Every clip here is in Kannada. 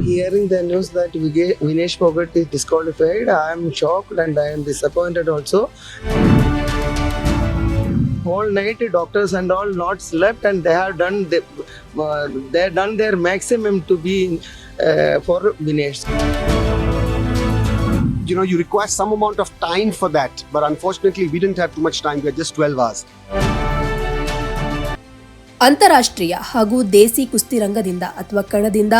hearing the news that Vinesh Phogat is disqualified, I am shocked and I am disappointed also. All night, doctors and all not slept, and they have done the, uh, they have done their maximum to be uh, for Vinesh. You know, you require some amount of time for that, but unfortunately, we didn't have too much time. We had just 12 hours. ಅಂತಾರಾಷ್ಟ್ರೀಯ ಹಾಗೂ ದೇಸಿ ಕುಸ್ತಿ ರಂಗದಿಂದ ಅಥವಾ ಕಣದಿಂದ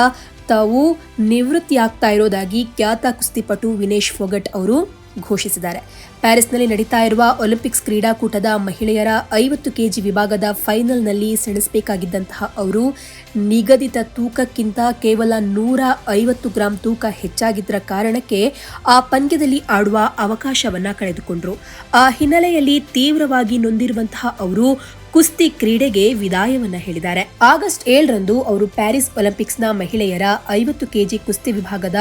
ತಾವು ನಿವೃತ್ತಿಯಾಗ್ತಾ ಇರೋದಾಗಿ ಖ್ಯಾತ ಕುಸ್ತಿಪಟು ವಿನೇಶ್ ಫೊಗಟ್ ಅವರು ಘೋಷಿಸಿದ್ದಾರೆ. ಪ್ಯಾರಿಸ್ನಲ್ಲಿ ನಡೀತಾ ಇರುವ ಒಲಿಂಪಿಕ್ಸ್ ಕ್ರೀಡಾಕೂಟದ ಮಹಿಳೆಯರ ಐವತ್ತು ಕೆಜಿ ವಿಭಾಗದ ಫೈನಲ್ನಲ್ಲಿ ಸೆಣಸಬೇಕಾಗಿದ್ದಂತಹ ಅವರು, ನಿಗದಿತ ತೂಕಕ್ಕಿಂತ ಕೇವಲ ನೂರ ಐವತ್ತು ಗ್ರಾಂ ತೂಕ ಹೆಚ್ಚಾಗಿದ್ದರ ಕಾರಣಕ್ಕೆ ಆ ಪಂದ್ಯದಲ್ಲಿ ಆಡುವ ಅವಕಾಶವನ್ನು ಕಳೆದುಕೊಂಡರು. ಆ ಹಿನ್ನೆಲೆಯಲ್ಲಿ ತೀವ್ರವಾಗಿ ನೊಂದಿರುವಂತಹ ಅವರು ಕುಸ್ತಿ ಕ್ರೀಡೆಗೆ ವಿದಾಯವನ್ನ ಹೇಳಿದ್ದಾರೆ. ಆಗಸ್ಟ್ ಏಳರಂದು ಅವರು ಪ್ಯಾರಿಸ್ ಒಲಿಂಪಿಕ್ಸ್ನ ಮಹಿಳೆಯರ ಐವತ್ತು ಕೆಜಿ ಕುಸ್ತಿ ವಿಭಾಗದ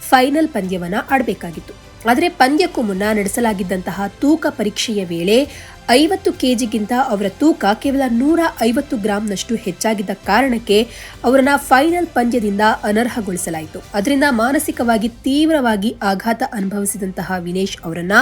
ಫೈನಲ್ ಪಂದ್ಯವನ್ನ ಆಡಬೇಕಾಗಿತ್ತು. ಆದರೆ ಪಂದ್ಯಕ್ಕೂ ಮುನ್ನ ನಡೆಸಲಾಗಿದ್ದಂತಹ ತೂಕ ಪರೀಕ್ಷೆಯ ವೇಳೆ ಐವತ್ತು ಕೆಜಿಗಿಂತ ಅವರ ತೂಕ ಕೇವಲ ನೂರ ಐವತ್ತು ಗ್ರಾಂನಷ್ಟು ಹೆಚ್ಚಾಗಿದ್ದ ಕಾರಣಕ್ಕೆ ಅವರನ್ನ ಫೈನಲ್ ಪಂದ್ಯದಿಂದ ಅನರ್ಹಗೊಳಿಸಲಾಯಿತು. ಅದರಿಂದ ಮಾನಸಿಕವಾಗಿ ತೀವ್ರವಾಗಿ ಆಘಾತ ಅನುಭವಿಸಿದಂತಹ ವಿನೇಶ್ ಅವರನ್ನ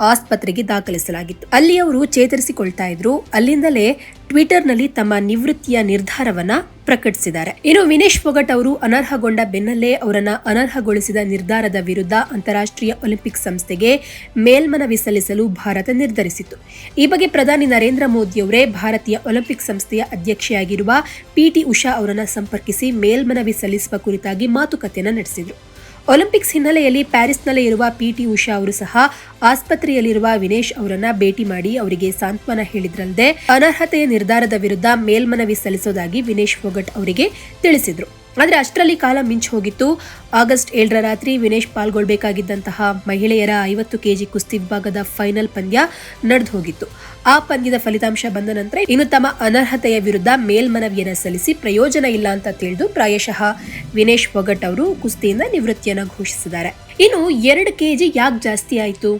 ಆಸ್ಪತ್ರೆಗೆ ದಾಖಲಿಸಲಾಗಿತ್ತು. ಅಲ್ಲಿ ಅವರು ಚೇತರಿಸಿಕೊಳ್ತಾ ಇದ್ರು. ಅಲ್ಲಿಂದಲೇ ಟ್ವಿಟರ್ನಲ್ಲಿ ತಮ್ಮ ನಿವೃತ್ತಿಯ ನಿರ್ಧಾರವನ್ನ ಪ್ರಕಟಿಸಿದ್ದಾರೆ. ಇನ್ನು ವಿನೇಶ್ ಫೊಗಟ್ ಅವರು ಅನರ್ಹಗೊಂಡ ಬೆನ್ನಲ್ಲೇ ಅವರನ್ನ ಅನರ್ಹಗೊಳಿಸಿದ ನಿರ್ಧಾರದ ವಿರುದ್ಧ ಅಂತಾರಾಷ್ಟ್ರೀಯ ಒಲಿಂಪಿಕ್ ಸಂಸ್ಥೆಗೆ ಮೇಲ್ಮನವಿ ಸಲ್ಲಿಸಲು ಭಾರತ ನಿರ್ಧರಿಸಿತು ಈ ಬಗ್ಗೆ ಪ್ರಧಾನಿ ನರೇಂದ್ರ ಮೋದಿ ಅವರೇ ಭಾರತೀಯ ಒಲಿಂಪಿಕ್ ಸಂಸ್ಥೆಯ ಅಧ್ಯಕ್ಷೆಯಾಗಿರುವ ಪಿಟಿ ಉಷಾ ಅವರನ್ನು ಸಂಪರ್ಕಿಸಿ ಮೇಲ್ಮನವಿ ಸಲ್ಲಿಸುವ ಕುರಿತಾಗಿ ಮಾತುಕತೆಯನ್ನು ನಡೆಸಿದರು. ಒಲಿಂಪಿಕ್ಸ್ ಹಿನ್ನೆಲೆಯಲ್ಲಿ ಪ್ಯಾರಿಸ್ನಲ್ಲಿ ಇರುವ ಪಿಟಿ ಉಷಾ ಅವರು ಸಹ ಆಸ್ಪತ್ರೆಯಲ್ಲಿರುವ ವಿನೇಶ್ ಅವರನ್ನ ಭೇಟಿ ಮಾಡಿ ಅವರಿಗೆ ಸಾಂತ್ವನ ಹೇಳಿದ್ರಲ್ಲದೆ ಅನರ್ಹತೆಯ ನಿರ್ಧಾರದ ವಿರುದ್ಧ ಮೇಲ್ಮನವಿ ಸಲ್ಲಿಸೋದಾಗಿ ವಿನೇಶ್ ಫೋಗಟ್ ಅವರಿಗೆ ತಿಳಿಸಿದ್ರು. ಆದ್ರೆ ಅಷ್ಟರಲ್ಲಿ ಕಾಲ ಮಿಂಚು ಹೋಗಿತ್ತು. ಆಗಸ್ಟ್ ಏಳರ ರಾತ್ರಿ ವಿನೇಶ್ ಪಾಲ್ಗೊಳ್ಬೇಕಾಗಿದ್ದಂತಹ ಮಹಿಳೆಯರ ಐವತ್ತು ಕೆಜಿ ಕುಸ್ತಿ ವಿಭಾಗದ ಫೈನಲ್ ಪಂದ್ಯ ನಡೆದು ಹೋಗಿತ್ತು. ಆ ಪಂದ್ಯದ ಫಲಿತಾಂಶ ಬಂದ ನಂತರ ಇನ್ನು ತಮ್ಮ ಅನರ್ಹತೆಯ ವಿರುದ್ಧ ಮೇಲ್ಮನವಿಯನ್ನು ಸಲ್ಲಿಸಿ ಪ್ರಯೋಜನ ಇಲ್ಲ ಅಂತ ತಿಳಿದು ಪ್ರಾಯಶಃ ವಿನೇಶ್ ಒಗಟ್ ಅವರು ಕುಸ್ತಿಯಿಂದ ನಿವೃತ್ತಿಯನ್ನು ಘೋಷಿಸಿದ್ದಾರೆ. ಇನ್ನು ಎರಡು ಕೆಜಿ ಯಾಕೆ ಜಾಸ್ತಿ ಆಯಿತು?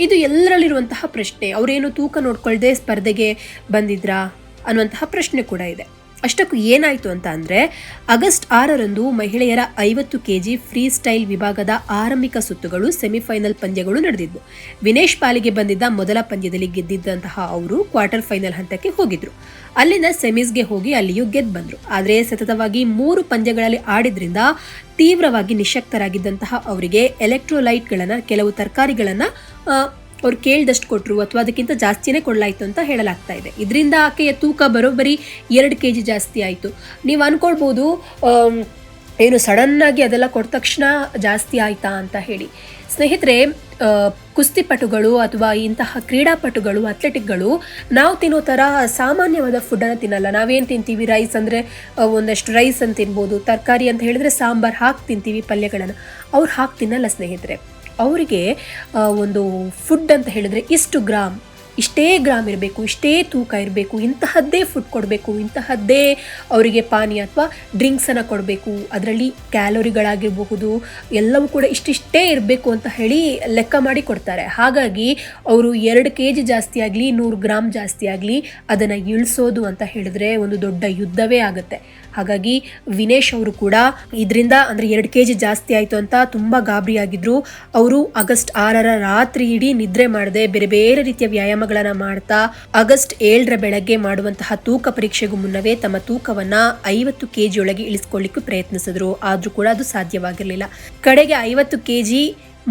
ಇದು ಎಲ್ಲರಲ್ಲಿರುವಂತಹ ಪ್ರಶ್ನೆ. ಅವರೇನು ತೂಕ ನೋಡ್ಕೊಳ್ದೆ ಸ್ಪರ್ಧೆಗೆ ಬಂದಿದ್ರಾ ಅನ್ನುವಂತಹ ಪ್ರಶ್ನೆ ಕೂಡ ಇದೆ. ಅಷ್ಟಕ್ಕೂ ಏನಾಯಿತು ಅಂತ ಅಂದರೆ, ಆಗಸ್ಟ್ ಆರರಂದು ಮಹಿಳೆಯರ ಐವತ್ತು ಕೆಜಿ ಫ್ರೀ ಸ್ಟೈಲ್ ವಿಭಾಗದ ಆರಂಭಿಕ ಸುತ್ತುಗಳು ಸೆಮಿಫೈನಲ್ ಪಂದ್ಯಗಳು ನಡೆದಿದ್ವು. ವಿನೇಶ್ ಪಾಲಿಗೆ ಬಂದಿದ್ದ ಮೊದಲ ಪಂದ್ಯದಲ್ಲಿ ಗೆದ್ದಿದ್ದಂತಹ ಅವರು ಕ್ವಾರ್ಟರ್ ಫೈನಲ್ ಹಂತಕ್ಕೆ ಹೋಗಿದ್ರು. ಅಲ್ಲಿನ ಸೆಮೀಸ್ಗೆ ಹೋಗಿ ಅಲ್ಲಿಯೂ ಗೆದ್ದು ಬಂದರು. ಆದರೆ ಸತತವಾಗಿ ಮೂರು ಪಂದ್ಯಗಳಲ್ಲಿ ಆಡಿದ್ರಿಂದ ತೀವ್ರವಾಗಿ ನಿಶಕ್ತರಾಗಿದ್ದಂತಹ ಅವರಿಗೆ ಎಲೆಕ್ಟ್ರೋಲೈಟ್ಗಳನ್ನು, ಕೆಲವು ತರಕಾರಿಗಳನ್ನು ಅವ್ರು ಕೇಳಿದಷ್ಟು ಕೊಟ್ಟರು ಅಥವಾ ಅದಕ್ಕಿಂತ ಜಾಸ್ತಿನೇ ಕೊಡಲಾಯಿತು ಅಂತ ಹೇಳಲಾಗ್ತಾ ಇದೆ. ಇದರಿಂದ ಆಕೆಯ ತೂಕ ಬರೋಬ್ಬರಿ ಎರಡು ಕೆ ಜಿ ಜಾಸ್ತಿ ಆಯಿತು. ನೀವು ಅಂದ್ಕೊಳ್ಬೋದು ಏನು ಸಡನ್ನಾಗಿ ಅದೆಲ್ಲ ಕೊಟ್ಟ ತಕ್ಷಣ ಜಾಸ್ತಿ ಆಯಿತಾ ಅಂತ ಹೇಳಿ. ಸ್ನೇಹಿತರೆ ಕುಸ್ತಿಪಟುಗಳು ಅಥವಾ ಇಂತಹ ಕ್ರೀಡಾಪಟುಗಳು ಅಥ್ಲೆಟಿಕ್ಗಳು, ನಾವು ತಿನ್ನೋ ಥರ ಸಾಮಾನ್ಯವಾದ ಫುಡ್ಡನ್ನು ತಿನ್ನಲ್ಲ. ನಾವೇನು ತಿಂತೀವಿ? ರೈಸ್ ಅಂದರೆ ಒಂದಷ್ಟು ರೈಸ್ ಅಂತ ತಿನ್ಬೋದು, ತರಕಾರಿ ಅಂತ ಹೇಳಿದ್ರೆ ಸಾಂಬಾರು ಹಾಕಿ ತಿಂತೀವಿ ಪಲ್ಯಗಳನ್ನು. ಅವ್ರು ಹಾಕಿ ತಿನ್ನಲ್ಲ ಸ್ನೇಹಿತರೆ. ಅವರಿಗೆ ಒಂದು ಫುಡ್ ಅಂತ ಹೇಳಿದ್ರೆ ಇಷ್ಟು ಗ್ರಾಮ್ ಇಷ್ಟೇ ಗ್ರಾಮ್ ಇರಬೇಕು, ಇಷ್ಟೇ ತೂಕ ಇರಬೇಕು, ಇಂತಹದ್ದೇ ಫುಡ್ ಕೊಡಬೇಕು, ಇಂತಹದ್ದೇ ಅವರಿಗೆ ಪಾನೀಯ ಅಥವಾ ಡ್ರಿಂಕ್ಸನ್ನು ಕೊಡಬೇಕು, ಅದರಲ್ಲಿ ಕ್ಯಾಲೋರಿಗಳಾಗಿರಬಹುದು, ಎಲ್ಲವೂ ಕೂಡ ಇಷ್ಟಿಷ್ಟೇ ಇರಬೇಕು ಅಂತ ಹೇಳಿ ಲೆಕ್ಕ ಮಾಡಿ ಕೊಡ್ತಾರೆ. ಹಾಗಾಗಿ ಅವರು ಎರಡು ಕೆ ಜಿ ಜಾಸ್ತಿ ಆಗಲಿ, ನೂರು ಗ್ರಾಮ್ ಜಾಸ್ತಿ ಆಗಲಿ ಅದನ್ನು ಇಳಿಸೋದು ಅಂತ ಹೇಳಿದ್ರೆ ಒಂದು ದೊಡ್ಡ ಯುದ್ಧವೇ ಆಗುತ್ತೆ. ಹಾಗಾಗಿ ವಿನೇಶ್ ಅವರು ಕೂಡ ಇದರಿಂದ ಅಂದರೆ ಎರಡು ಕೆ ಜಿ ಜಾಸ್ತಿ ಆಯಿತು ಅಂತ ತುಂಬ ಗಾಬರಿಯಾಗಿದ್ರು. ಅವರು ಆಗಸ್ಟ್ ಆರರ ರಾತ್ರಿ ಇಡೀ ನಿದ್ರೆ ಮಾಡದೆ ಬೇರೆ ಬೇರೆ ರೀತಿಯ ವ್ಯಾಯಾಮಗಳನ್ನು ಮಾಡ್ತಾ ಆಗಸ್ಟ್ ಏಳರ ಬೆಳಗ್ಗೆ ಮಾಡುವಂತಹ ತೂಕ ಪರೀಕ್ಷೆಗೂ ಮುನ್ನವೇ ತಮ್ಮ ತೂಕವನ್ನ ಐವತ್ತು ಕೆ ಒಳಗೆ ಇಳಿಸ್ಕೊಳ್ಳಿಕ್ಕೂ ಪ್ರಯತ್ನಿಸಿದ್ರು. ಆದರೂ ಕೂಡ ಅದು ಸಾಧ್ಯವಾಗಿರಲಿಲ್ಲ. ಕಡೆಗೆ ಐವತ್ತು ಕೆ ಜಿ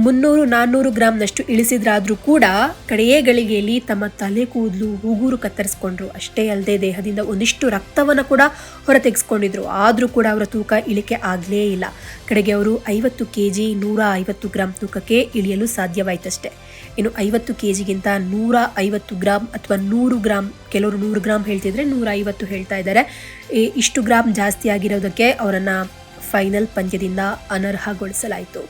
ಮುನ್ನೂರು, ನಾನ್ನೂರು ಗ್ರಾಮ್ನಷ್ಟು ಇಳಿಸಿದ್ರಾದ್ರೂ ಕೂಡ ಕಡೆಯೇ ಗಳಿಗೆಯಲ್ಲಿ ತಮ್ಮ ತಲೆ ಕೂದಲು, ಉಗುರು ಕತ್ತರಿಸ್ಕೊಂಡ್ರು. ಅಷ್ಟೇ ಅಲ್ಲದೆ ದೇಹದಿಂದ ಒಂದಿಷ್ಟು ರಕ್ತವನ್ನು ಕೂಡ ಹೊರತೆಗೆಸ್ಕೊಂಡಿದ್ರು. ಆದರೂ ಕೂಡ ಅವರ ತೂಕ ಇಳಿಕೆ ಆಗಲೇ ಇಲ್ಲ. ಕಡೆಗೆ ಅವರು ಐವತ್ತು ಕೆ ಜಿ ನೂರ ಐವತ್ತು ಗ್ರಾಮ್ ತೂಕಕ್ಕೆ ಇಳಿಯಲು ಸಾಧ್ಯವಾಯ್ತಷ್ಟೇ. ಇನ್ನು ಐವತ್ತು ಕೆ ಜಿಗಿಂತ ನೂರ ಐವತ್ತು ಗ್ರಾಮ್ ಅಥವಾ ನೂರು ಗ್ರಾಮ್ ಕೆಲವರು ನೂರು ಗ್ರಾಮ್ ಹೇಳ್ತಿದ್ರೆ ನೂರ ಐವತ್ತು ಹೇಳ್ತಾ ಇದ್ದಾರೆ. ಇಷ್ಟು ಗ್ರಾಮ್ ಜಾಸ್ತಿ ಆಗಿರೋದಕ್ಕೆ ಅವರನ್ನು ಫೈನಲ್ ಪಂದ್ಯದಿಂದ ಅನರ್ಹಗೊಳಿಸಲಾಯಿತು.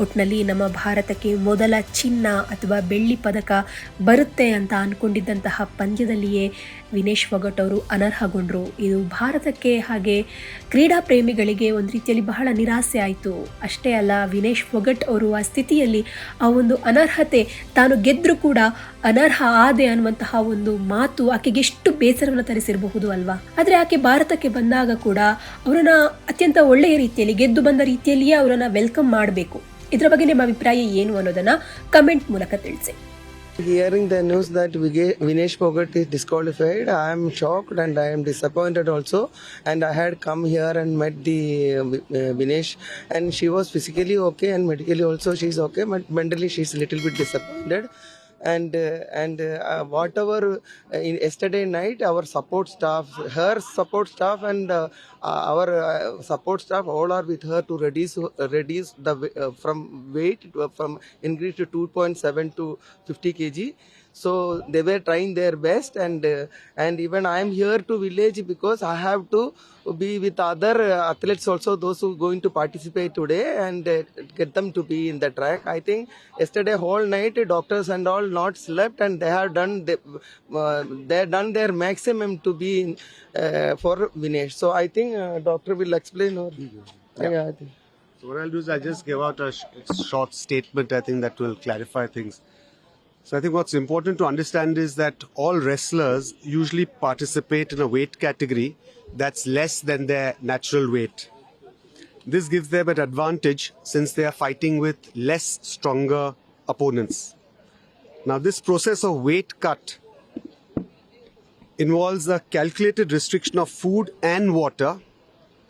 ಒಟ್ಟಿನಲ್ಲಿ ನಮ್ಮ ಭಾರತಕ್ಕೆ ಮೊದಲ ಚಿನ್ನ ಅಥವಾ ಬೆಳ್ಳಿ ಪದಕ ಬರುತ್ತೆ ಅಂತ ಅಂದ್ಕೊಂಡಿದ್ದಂತಹ ಪಂದ್ಯದಲ್ಲಿಯೇ ವಿನೇಶ್ ಫೊಗಟ್ ಅವರು ಅನರ್ಹಗೊಂಡರು. ಇದು ಭಾರತಕ್ಕೆ ಹಾಗೆ ಕ್ರೀಡಾ ಪ್ರೇಮಿಗಳಿಗೆ ಒಂದು ರೀತಿಯಲ್ಲಿ ಬಹಳ ನಿರಾಸೆ ಆಯಿತು. ಅಷ್ಟೇ ಅಲ್ಲ, ವಿನೇಶ್ ಫೊಗಟ್ ಅವರು ಆ ಸ್ಥಿತಿಯಲ್ಲಿ ಆ ಒಂದು ಅನರ್ಹತೆ ತಾನು ಗೆದ್ದರೂ ಕೂಡ ಅನರ್ಹ ಆದೆ ಅನ್ನುವಂತಹ ಒಂದು ಮಾತು ಆಕೆಗೆ ಎಷ್ಟು ಬೇಸರವನ್ನು ತರಿಸಿರಬಹುದು ಅಲ್ವಾ ಆದರೆ ಆಕೆ ಭಾರತಕ್ಕೆ ಬಂದಾಗ ಕೂಡ ಅವರನ್ನ ಅತ್ಯಂತ ಒಳ್ಳೆಯ ರೀತಿಯಲ್ಲಿ ಗೆದ್ದು ಬಂದ ರೀತಿಯಲ್ಲಿಯೇ ಅವರನ್ನ ವೆಲ್ಕಮ್ ಮಾಡಬೇಕು ಇದರ ಬಗ್ಗೆ ನಿಮ್ಮ ಅಭಿಪ್ರಾಯ ಏನು ಅನ್ನೋದನ್ನ ಕಮೆಂಟ್ ಮೂಲಕ ತಿಳಿಸಿ Hearing the news that Vinesh Pogat is disqualified, I am shocked and I am disappointed also. And I had come here and met the uh, uh, Vinesh, and she was physically okay and medically also she is okay, but mentally she is a little bit disappointed. And uh, and uh, whatever uh, in yesterday night, our support staff, her support staff, and our support staff all are with her to reduce reduce the from weight to, from increase to 2.7 to 50 kg so they were trying their best and uh, and even i am here to village because i have to be with other uh, athletes also those who going to participate today and uh, get them to be in the track i think yesterday whole night doctors and all not slept and they have done the, uh, they have done their maximum to be in, uh, for Vinesh so i think uh, doctor will explain or yeah, I think. So what I'll do is I'll just give out a sh- short statement. I think that will clarify things. So I think what's important to understand is that all wrestlers usually participate in a weight category that's less than their natural weight. This gives them an advantage since they are fighting with less stronger opponents. Now this process of weight cut involves a calculated restriction of food and water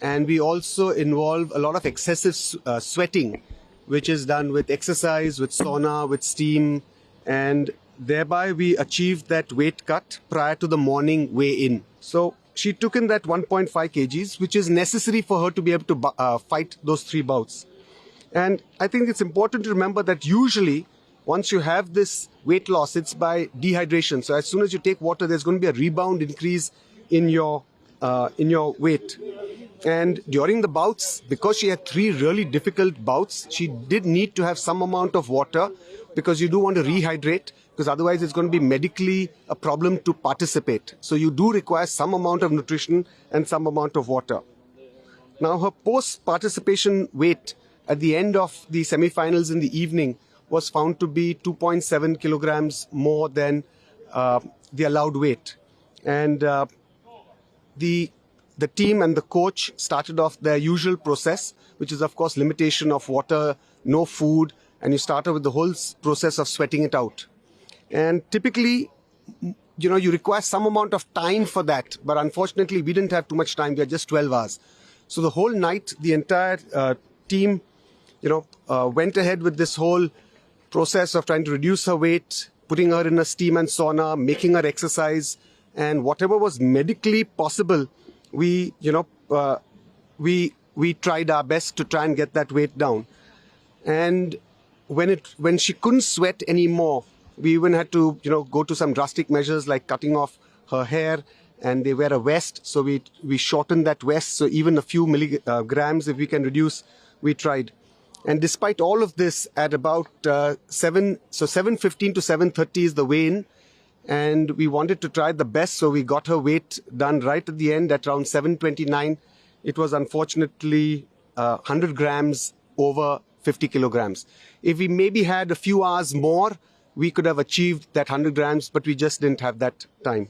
and we also involve a lot of excessive uh, sweating which is done with exercise with sauna with steam and thereby we achieved that weight cut prior to the morning weigh in so she took in that 1.5 kgs which is necessary for her to be able to uh, fight those three bouts and I think it's important to remember that usually, once you have this weight loss, it's by dehydration. So as soon as you take water, there's going to be a rebound increase in your uh, in your weight. And during the bouts, because she had three really difficult bouts, she did need to have some amount of water because you do want to rehydrate. Because otherwise, it's going to be medically a problem to participate. So you do require some amount of nutrition and some amount of water. Now, her post participation weight at the end of the semi finals in the evening was found to be 2.7 kilograms more than uh, the allowed weight. And uh, the the team and the coach started off their usual process, which is of course limitation of water, no food, and you started with the whole process of sweating it out. And typically, you know, you require some amount of time for that, but unfortunately, we didn't have too much time. We had just 12 hours. So the whole night, the entire uh, team, you know, uh, went ahead with this whole process of trying to reduce her weight, putting her in a steam and sauna, making her exercise, and whatever was medically possible, we, you know, uh, we we tried our best to try and get that weight down. And when it when she couldn't sweat anymore, we even had to, you know, go to some drastic measures like cutting off her hair and they wear a vest. So we we shortened that vest. So even a few milligrams, if we can reduce, we tried. And despite all of this, at about uh, seven, so seven fifteen to seven thirty is the weigh-in, and we wanted to try the best. So we got her weight done right at the end at around seven twenty nine. It was unfortunately uh, hundred grams over fifty kilograms. If we maybe had a few hours more, we could have achieved that hundred grams, but we just didn't have that time.